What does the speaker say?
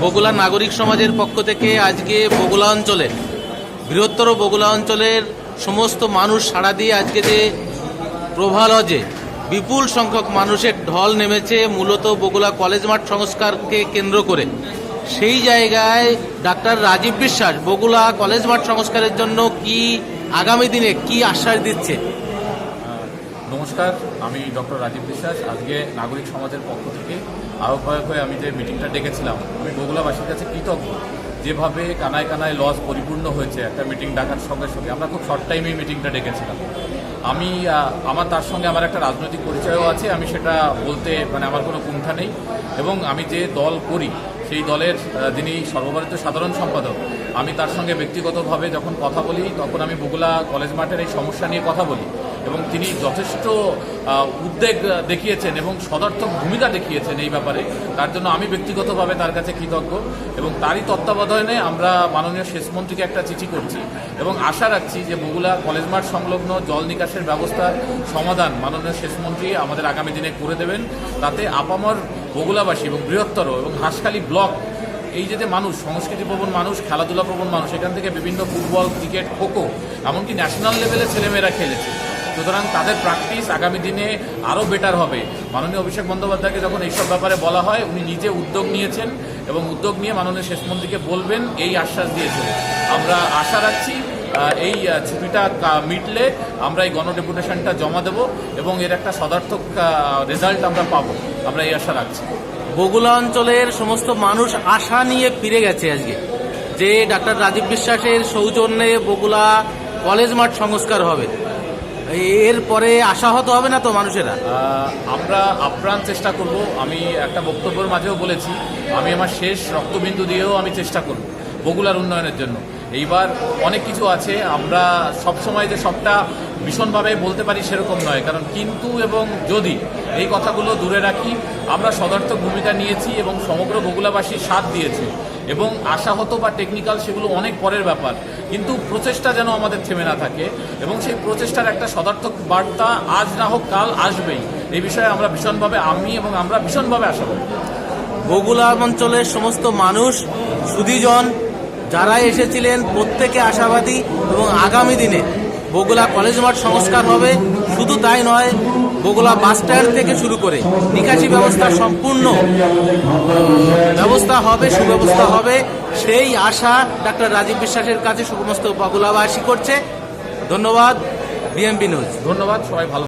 বগুলা নাগরিক সমাজের পক্ষ থেকে আজকে বগুলা অঞ্চলের বৃহত্তর বগুলা অঞ্চলের সমস্ত মানুষ সাড়া দিয়ে আজকে যে প্রভালজে বিপুল সংখ্যক মানুষের ঢল নেমেছে, মূলত বগুলা কলেজ মাঠ সংস্কারকে কেন্দ্র করে। সেই জায়গায় ডাক্তার রাজীব বিশ্বাস বগুলা কলেজ মাঠ সংস্কারের জন্য কি আগামী দিনে কি আশ্বাস দিচ্ছে? নমস্কার, আমি ডক্টর রাজীব বিশ্বাস। আজকে নাগরিক সমাজের পক্ষ থেকে আহ্বায়ক হয়ে আমি যে মিটিংটা ডেকেছিলাম, আমি বগুলাবাসীর কাছে কৃতজ্ঞ। যেভাবে কানায় কানায় লস পরিপূর্ণ হয়েছে, একটা মিটিং ডাকার সঙ্গে সঙ্গে, আমরা খুব শর্ট টাইমেই মিটিংটা ডেকেছিলাম। আমি আমার তার সঙ্গে আমার একটা রাজনৈতিক পরিচয়ও আছে, আমি সেটা বলতে মানে আমার কোনো কুণ্ঠা নেই। এবং আমি যে দল করি, সেই দলের যিনি সর্বভারতীয় সাধারণ সম্পাদক, আমি তার সঙ্গে ব্যক্তিগতভাবে যখন কথা বলি, তখন আমি বগুলা কলেজ মাঠের এই সমস্যা নিয়ে কথা বলি। এবং তিনি যথেষ্ট উদ্বেগ দেখিয়েছেন এবং সদর্থক ভূমিকা দেখিয়েছেন এই ব্যাপারে। তার জন্য আমি ব্যক্তিগতভাবে তার কাছে কৃতজ্ঞ এবং তারই তত্ত্বাবধানে আমরা মাননীয় শেষমন্ত্রীকে একটা চিঠি করছি এবং আশা রাখছি যে বগুলা কলেজ মাঠ সংলগ্ন জল নিকাশের ব্যবস্থার সমাধান মাননীয় শেষমন্ত্রী আমাদের আগামী দিনে করে দেবেন। তাতে আপামর বগুলাবাসী এবং বৃহত্তর এবং হাঁসখালি ব্লক, এই যে মানুষ সংস্কৃতি প্রবণ মানুষ খেলাধুলা প্রবণ মানুষ, এখান থেকে বিভিন্ন ফুটবল, ক্রিকেট, খোখো, এমনকি ন্যাশনাল লেভেলে ছেলেমেয়েরা খেলেছে। সুতরাং তাদের প্র্যাকটিস আগামী দিনে আরও বেটার হবে। মাননীয় অভিষেক বন্দ্যোপাধ্যায়কে যখন এইসব ব্যাপারে বলা হয়, উনি নিজে উদ্যোগ নিয়েছেন এবং উদ্যোগ নিয়ে মাননীয় শেষমন্ত্রীকে বলবেন, এই আশ্বাস দিয়েছেন। আমরা আশা রাখছি এই ছুটিটা মিটলে আমরা এই গণডেপুটেশনটা জমা দেব এবং এর একটা সদার্থক রেজাল্ট আমরা পাবো। আমরা এই আশা রাখছি। বগুলা অঞ্চলের সমস্ত মানুষ আশা নিয়ে ফিরে গেছে আজকে। যে ডাক্তার রাজীব বিশ্বাসের সৌজন্যে বগুলা কলেজ মাঠ সংস্কার হবে। এরপরে আশাহত হবে না তো মানুষেরা? আমরা আপ্রাণ চেষ্টা করব। আমি একটা বক্তব্যের মাঝেও বলেছি, আমি আমার শেষ রক্তবিন্দু দিয়েও আমি চেষ্টা করব বগুলার উন্নয়নের জন্য। এইবার অনেক কিছু আছে, আমরা সব সময় যে সবটা ভীষণভাবে বলতে পারি সেরকম নয়, কারণ কিন্তু এবং যদি এই কথাগুলো দূরে রাখি, আমরা সদর্থক ভূমিকা নিয়েছি এবং সমগ্র বগুলাবাসী সাথ দিয়েছে। এবং আশাহত বা টেকনিক্যাল সেগুলো অনেক পরের ব্যাপার। কিন্তু প্রচেষ্টা যেন আমাদের থেমে না থাকে এবং সেই প্রচেষ্টার একটা সদার্থক বার্তা আজ না হোক কাল আসবেই। এই বিষয়ে আমরা ভীষণভাবে আমি এবং আমরা ভীষণভাবে আশা আশাবাদী। বগুলা অঞ্চলের সমস্ত মানুষ সুদীজন যারা এসেছিলেন প্রত্যেকে আশাবাদী এবং আগামী দিনে বগুলা কলেজ মাঠ সংস্কার হবে। শুধু তাই নয় বগুলা বাস স্ট্যান্ড থেকে শুরু করে নিকাশি ব্যবস্থা সম্পূর্ণ ব্যবস্থা হবে, সুব্যবস্থা হবে। সেই আশা ডাক্তার রাজীব বিশ্বাসের কাছে সমস্ত বগুলাবাসী করছে। ধন্যবাদ বিএমপি নিউজ। ধন্যবাদ, সবাই ভালো